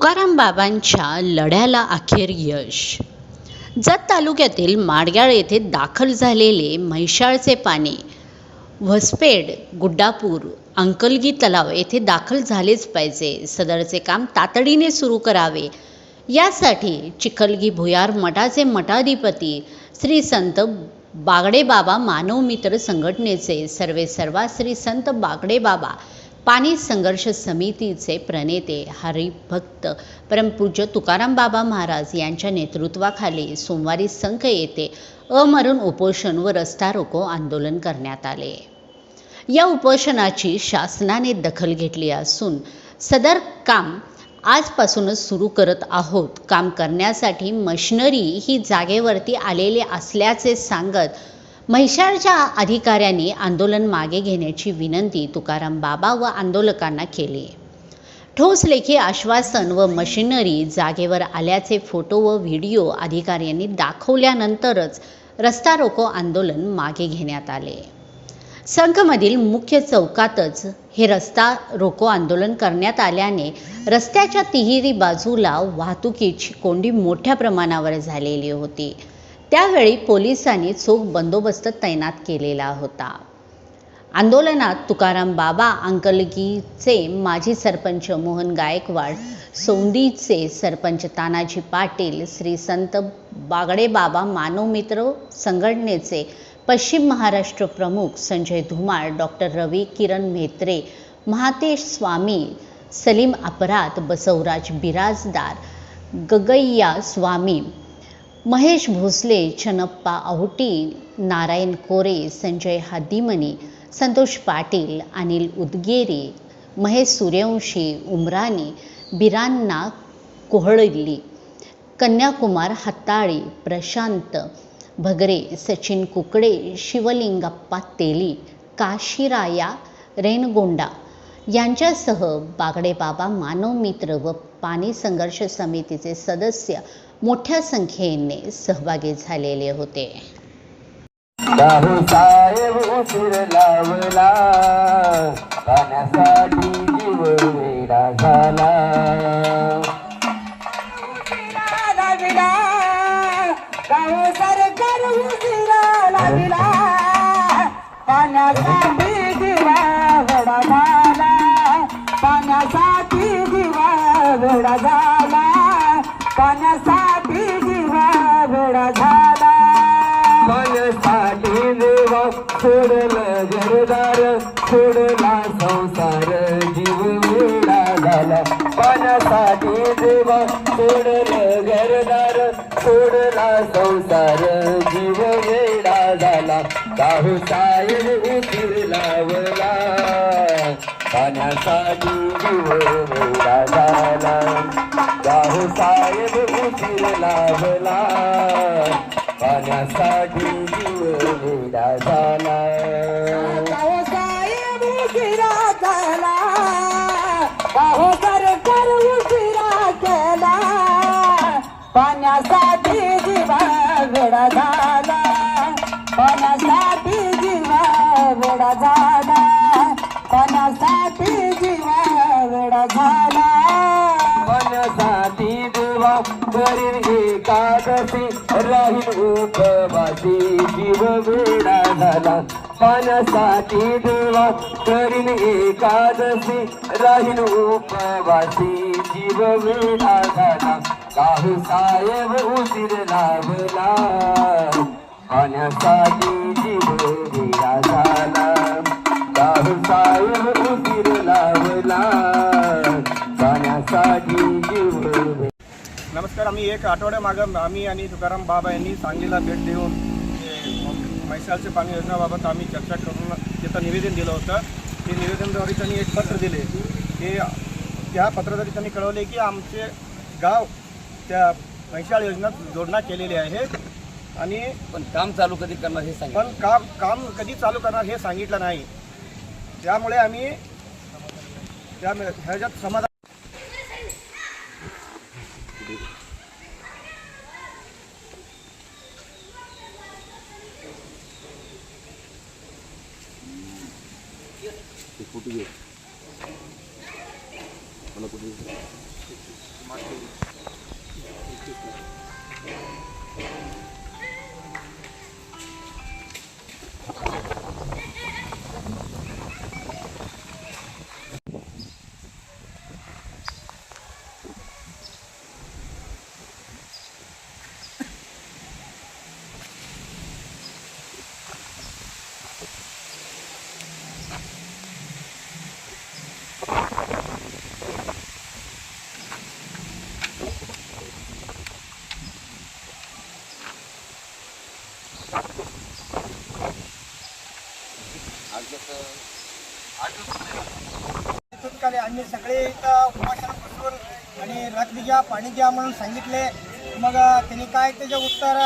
तुकाराम बाबांच्या लढ्याला अखेर यश. जत तालुक्यातील माडग्याळ येथे दाखल झालेले म्हैशाळचे पाणी व्हसपेड गुड्डापूर अंकलगी तलाव येथे दाखल झालेच पाहिजे. सदरचे काम तातडीने सुरू करावे. यासाठी चिखलगी भुयार मठाचे मठाधिपती श्री संत बागडे बाबा मानव मित्र संघटनेचे सर्वे सर्वा श्री संत बागडे बाबा पाणी संघर्ष समितीचे प्रणेते हरिभक्त परमपूज्य तुकाराम बाबा महाराज यांच्या नेतृत्वाखाली सोमवारी संख येथे अमरण उपोषण व रस्ता रोको आंदोलन करण्यात आले. या उपोषणाची शासनाने दखल घेतली असून सदर काम आजपासूनच सुरू करत आहोत. काम करण्यासाठी मशिनरी ही जागेवरती आलेली असल्याचे सांगत म्हैसाळच्या अधिकाऱ्यांनी आंदोलन मागे घेण्याची विनंती तुकाराम बाबा व आंदोलकांना केली. ठोस लेखी आश्वासन व मशिनरी जागेवर आल्याचे फोटो व व्हिडिओ अधिकाऱ्यांनी दाखवल्यानंतरच रस्ता रोको आंदोलन मागे घेण्यात आले. संघमधील मुख्य चौकातच हे रस्ता रोको आंदोलन करण्यात आल्याने रस्त्याच्या तिहेरी बाजूला वाहतुकीची कोंडी मोठ्या प्रमाणावर झालेली होती. त्यावेळी पोलिसांनी चोख बंदोबस्त तैनात केलेला होता. आंदोलनात तुकाराम बाबा अंकलगीचे माजी सरपंच मोहन गायकवाड सौंदीचे सरपंच तानाजी पाटील श्री संत बागडे बाबा मानवमित्र संघटनेचे पश्चिम महाराष्ट्र प्रमुख संजय धुमाळ डॉक्टर रवी किरण म्हेत्रे महातेश स्वामी सलीम अपरात बसवराज बिराजदार गगैया स्वामी महेश भोसले चनप्पा आहुटी नारायण कोरे संजय हादिमनी संतोष पाटील अनिल उदगेरे महेश सूर्यवंशी उमरानी बिरांना कोहळली कन्याकुमार हत्ताळी प्रशांत भगरे सचिन कुकडे शिवलिंगप्पा तेली काशीराया रेनगोंडा यांच्यासह बागडे बाबा मानव मित्र व पाणी संघर्ष समितीचे सदस्य मोठ्या संख्येने सहभागी झालेले होते. वेडा झाला पाण्यासाठी देवा सोडलं घरदार सोडला संसार जीव वेडा झाला. पाण्यासाठी देवा सोडलं घरदार सोडला संसार जीव वेडा झाला. काहू साहेब उशीर लावला. पाण्यासाठी जीव वेडा झाला. काहू साहेब उशीर लाभला पाण्यासाठी जीव वेडा झाला उशिरा झाला. काहो सरकार उशिरा केला. पाण्यासाठी जीवा वेडा झाला. पाण्यासाठी जीवा वेडा झाला. पाण्यासाठी जीवा वेडा झाला. करीन एकादशी. राहील उपवासी. जीव वेडा झाला. पाण्यासाठी देवा. करीन एकादशी. राहील उपवासी. जीव वेडा झाला. काहू साहेब उशीर लावला. पाण्यासाठी जीव नमस्कार आम्ही एक आठवड्यामागं आम्ही आणि तुकाराम बाबा यांनी सांगलीला भेट देऊन ते म्हैसाळचे पाणी योजनेबाबत आम्ही चर्चा करून तिथं निवेदन दिलं होतं. ते निवेदनद्वारे त्यांनी एक पत्र दिले. ते त्या पत्राद्वारे त्यांनी कळवले की आमचे गाव त्या म्हैसाळ योजनेत जोडणा केलेली आहे. आणि पण काम चालू कधी करणार हे सांगा पण काम काम कधी चालू करणार हे सांगितलं नाही. त्यामुळे आम्ही त्या ह्याच्यात समाधान ते फोटो घे आम्ही सगळे इथं उपासना बसून आणि रात्री घ्या पाणी घ्या म्हणून सांगितले. मग त्यांनी काय त्याच्या उत्तर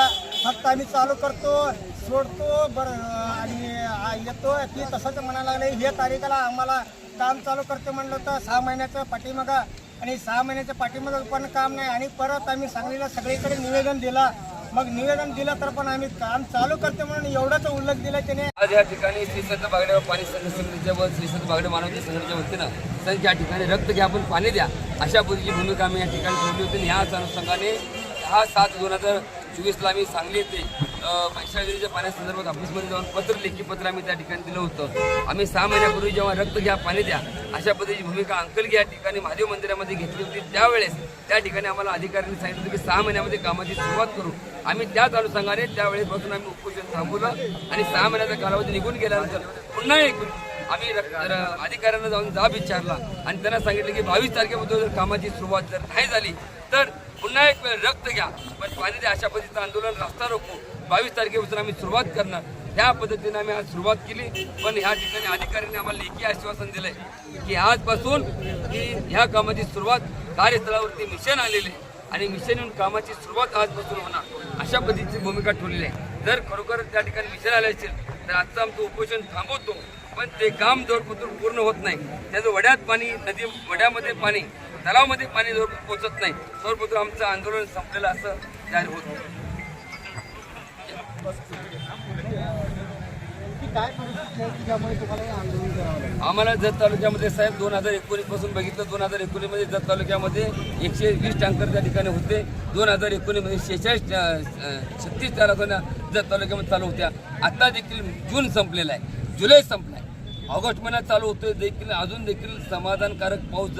फक्त आम्ही चालू करतो सोडतो बरं आणि येतो की तसंच म्हणायला लागले. हे तारीखाला आम्हाला काम चालू करते म्हणलं तर सहा महिन्याचं पाठीमागा. आणि सहा महिन्याच्या पाठीमागं पण काम नाही. आणि परत आम्ही सांगलीला सगळीकडे निवेदन दिलं. मग निवेदन दिलं तर पण आम्ही काम चालू करते म्हणून एवढाच उल्लेख दिला त्याने. आज या ठिकाणी श्री संत बागडे पाणी संघ समितीच्या व श्री संत बागडे मानवजी संघाच्या वतीनं संत या ठिकाणी रक्त घ्या पण पाणी द्या अशा पद्धतीची भूमिका आम्ही या ठिकाणी ठेवली होती. आणि ह्याच अनुषंगाने हा सात दोन हजार चोवीसला आम्ही सांगली येथे पैशागिरीच्या पाण्यासंदर्भात ऑफिसमध्ये जाऊन पत्र लेखी पत्र आम्ही त्या ठिकाणी दिलं होतं. आम्ही सहा महिन्यापूर्वी जेव्हा रक्त घ्या पाणी द्या अशा पद्धतीची भूमिका अंकलगी या ठिकाणी महादेव मंदिरामध्ये घेतली होती. त्यावेळेस त्या ठिकाणी आम्हाला अधिकाऱ्यांनी सांगितलं होतं की सहा महिन्यामध्ये कामाची सुरुवात करू. आम्ही त्याच अनुषंगाने त्यावेळेसपासून आम्ही उपोषण थांबवलं आणि सहा महिन्याचा कालावधी निघून गेल्यानंतर पुन्हा एक आम्ही र- अधिकाऱ्यांना जाऊन जाब विचारला आणि त्यांना सांगितलं की बावीस तारखेपासून जर कामाची सुरुवात जर नाही झाली तर पुन्हा एक वेळ रक्त घ्या. पण पाणी द्या. अशा पद्धतीचं आंदोलन रस्ता रोखू. बावीस तारखेपासून आम्ही सुरुवात करणार. त्या पद्धतीने आम्ही आज सुरुवात केली. पण ह्या ठिकाणी अधिकाऱ्यांनी आम्हाला लेखी आश्वासन दिलंय की आजपासून की ह्या कामाची सुरुवात कार्यस्थळावरती मिशन आलेले आहे. आणि मिशन येऊन कामाची सुरुवात आजपासून होणार. अशा पद्धतीची भूमिका ठेवलेली आहे. जर खरोखर त्या ठिकाणी मिशन आले असेल तर आजचं आमचं उपोषण थांबवतो. पण ते काम जोरपतून पूर्ण होत नाही. त्याचं वड्यात पाणी नदी वड्यामध्ये पाणी तलावामध्ये पाणी जोर पोचत नाही जोरपतून आमचं आंदोलन संपलेलं असं जाहीर होत. आम्हाला जत तालुक्यामध्ये साहेब दोन हजार एकोणीसपासून बघितलं दोन हजार एकोणीसमध्ये जत तालुक्यामध्ये एकशे वीस टँकर त्या ठिकाणी होते. दोन हजार एकोणीसमध्ये शेहेचाळीस छत्तीस टँकर जत तालुक्यामध्ये चालू होत्या. आता देखील जून संपलेला आहे. जुलै संपलाय. ऑगस्ट महिन्यात चालू होतोय देखील अजून देखील समाधानकारक पाऊस